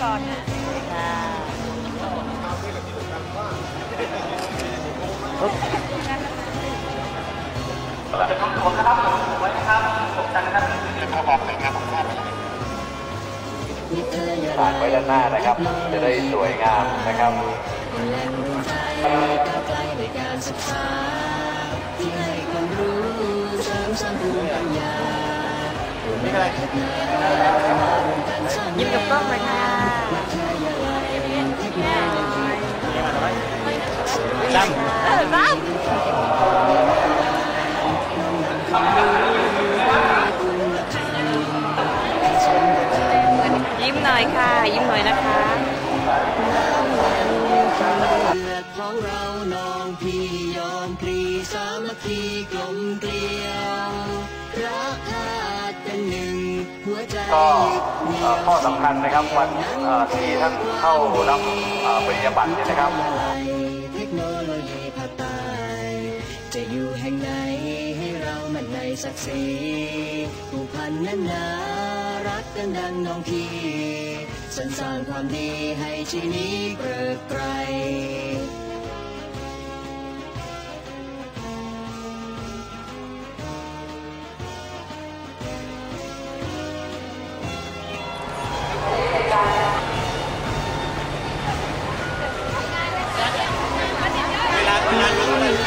ก่อนนะค่ะฝากไว้ด้านหน้านะครับ จะได้สวยงามนะครับเป็นแหล่งรวมใจก้าวไกลในการศึกษาที่ให้ความรู้เสริมสร้างภูมิปัญญาร่วมกันพัฒนาร่วมกันสร้างยิ้มกับกล้องเลยค่ะ จำเออจำยิ้มหน่อยค่ะยิ้มหน่อยนะคะเลือดของเราน้องพี่ยอมพลีสามัคคีกลมเกลียวรักชาติเป็นหนึ่งหัวใจ ก็ข้อสำคัญนะครับวันที่ท่านเข้ารับปริญญาบัตรเนี่ยนะครับเทคโนโลยีภาคใต้จะอยู่แห่งไหนให้เรามันในศักดิ์ศรีผูกพันนั้นนารักกันดังน้องพี่สรรสร้างความดีให้ชีวิต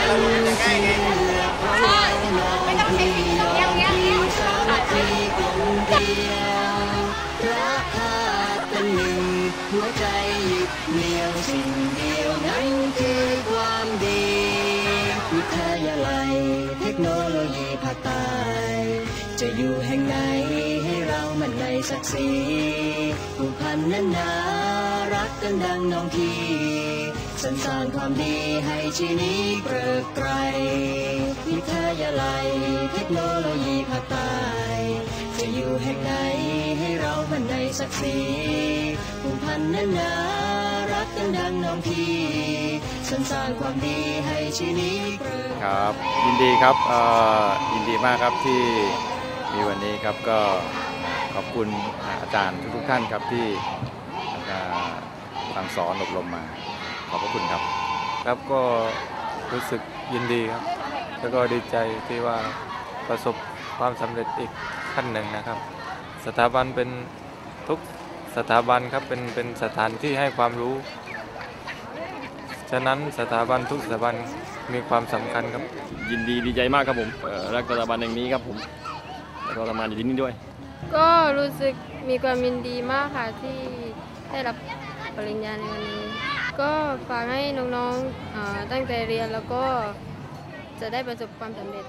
เกริกไกรไม่ต้องใช้สีเงี้ยเงี้ยเงี้ยสามัมภีรักชาติเป็นหนึ่งหัวใจยึดเหนียวสิ่งเดียวนั้นคือความดีวิทยาลัยเทคโนโลยีภาคใต้จะอยู่แห่งไหนให้เรามันในศักดิ์ศรีผูกพันนั้นนา รักกันดังน้องพี่สรรสร้างความดีให้ชีวิตเกริกไกรวิทยาลัยเทคโนโลยีภาคใต้จะอยู่แห่งไหนให้เรามันในศักดิ์ศรีผูกพันนั้นารักกันดังน้องพี่สรรสร้างความดีให้ชีวิตเกริกครับยินดีครับเอ่อยินดีมากครับที่มีวันนี้ครับก็ขอบคุณอาจารย์ทุกๆท่านครับที่ สั่งสอนอบรมมา ขอบพระคุณครับ ครับก็รู้สึกยินดีครับ แล้วก็ดีใจที่ว่าประสบความสำเร็จอีกขั้นหนึ่งนะครับ สถาบันเป็นทุกสถาบันครับเป็นเป็นสถานที่ให้ความรู้ ฉะนั้นสถาบันทุกสถาบันมีความสำคัญครับ ยินดีดีใจมากครับผมเอ่อรักสถาบันแห่งนี้ครับผมแล้วก็ทำงานอยู่ที่นี่ด้วย ก็รู้สึกมีความยินดีมากค่ะที่ได้รับ ปริญญาในวันนี้ ก็ฝากให้น้องๆตั้งใจเรียนแล้วก็จะได้ประสบความสำเร็จ